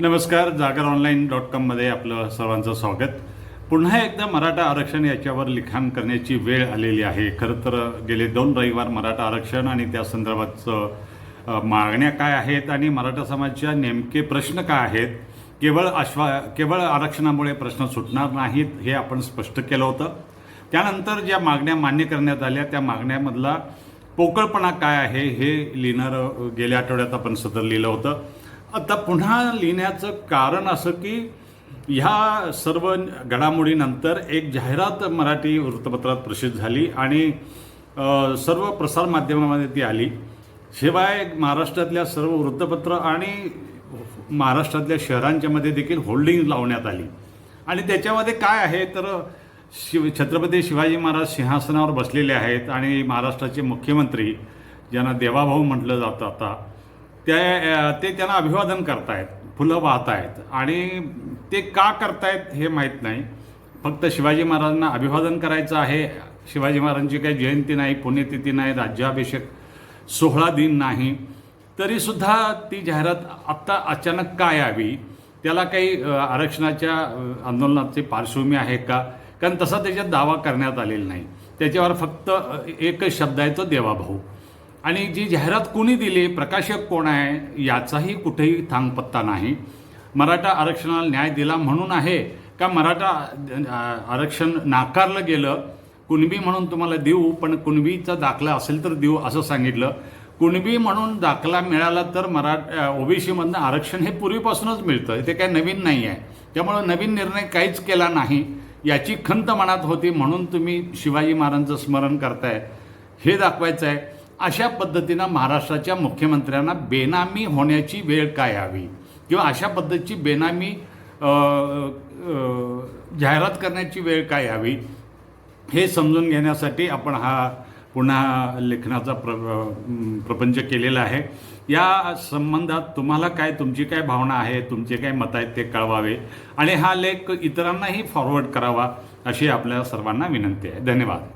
नमस्कार जागर online dot कॉममध्ये आपलं सर्वांचं स्वागत. पुन्हा एकदा मराठा आरक्षण याच्यावर लिखाण करण्याची वेळ आलेली आहे. खरं तर गेले दोन रविवार मराठा आरक्षण आणि त्या संदर्भातचं मागण्या काय आहेत आणि मराठा समाजाच्या नेमके प्रश्न काय आहेत केवळ आश्वा केवळ आरक्षणामुळे प्रश्न सुटणार नाहीत हे आपण स्पष्ट केलं होतं. त्यानंतर ज्या मागण्या मान्य करण्यात आल्या त्या मागण्यामधला पोकळपणा काय आहे हे लिहिणारं गेल्या आठवड्यात आपण सदर लिहिलं होतं. आता पुन्हा लिहिण्याचं कारण असं की ह्या सर्व घडामोडीनंतर एक जाहिरात मराठी वृत्तपत्रात प्रसिद्ध झाली आणि सर्व प्रसारमाध्यमामध्ये ती आली. शिवाय महाराष्ट्रातल्या सर्व वृत्तपत्र आणि महाराष्ट्रातल्या शहरांच्यामध्ये देखील होल्डिंग लावण्यात आली. आणि त्याच्यामध्ये काय आहे? तर शिव छत्रपती शिवाजी महाराज सिंहासनावर बसलेले आहेत आणि महाराष्ट्राचे मुख्यमंत्री ज्यांना देवाभाऊ म्हटलं जातं आता त्या ते त्यांना अभिवादन करतायत फुलं वाहतायत. आणि ते का करतायत हे माहीत नाही. फक्त शिवाजी महाराजांना अभिवादन करायचं आहे. शिवाजी महाराजांची काही जयंती नाही पुण्यतिथी नाही राज्याभिषेक सोहळा दिन नाही. तरीसुद्धा ती जाहिरात आत्ता अचानक का यावी? त्याला काही आरक्षणाच्या आंदोलनाची पार्श्वभूमी आहे का? कारण तसा त्याच्यात दावा करण्यात आलेला नाही. त्याच्यावर फक्त एकच शब्द आहे तो देवाभाऊ. आणि जी जाहिरात कोणी दिली प्रकाशक कोण आहे याचाही कुठेही थांगपत्ता नाही. मराठा आरक्षणाला न्याय दिला म्हणून आहे का मराठा आरक्षण नाकारलं गेलं? कुणबी म्हणून तुम्हाला देऊ पण कुणबीचा दाखला असेल तर देऊ असं सांगितलं. कुणबी म्हणून दाखला मिळाला तर मराठा ओबीसीमधनं आरक्षण हे पूर्वीपासूनच मिळतं. ते काही नवीन नाही आहे. त्यामुळं नवीन निर्णय काहीच केला नाही. याची खंत मनात होती म्हणून तुम्ही शिवाजी महाराजांचं स्मरण करताय. हे दाखवायचं आहे अशा पद्धतीनं महाराष्ट्राच्या मुख्यमंत्र्यांना बेनामी होण्याची वेळ काय हवी? किंवा अशा पद्धतीची बेनामी जाहिरात करण्याची वेळ काय हवी? हे समजून घेण्यासाठी आपण हा पुन्हा लेखनाचा प्र प्रपंच केलेला आहे. या संबंधात तुम्हाला काय तुमची काय भावना आहे तुमचे काय मत आहेत ते कळवावे. आणि हा लेख इतरांनाही फॉरवर्ड करावा अशी आपल्या सर्वांना विनंती आहे. धन्यवाद.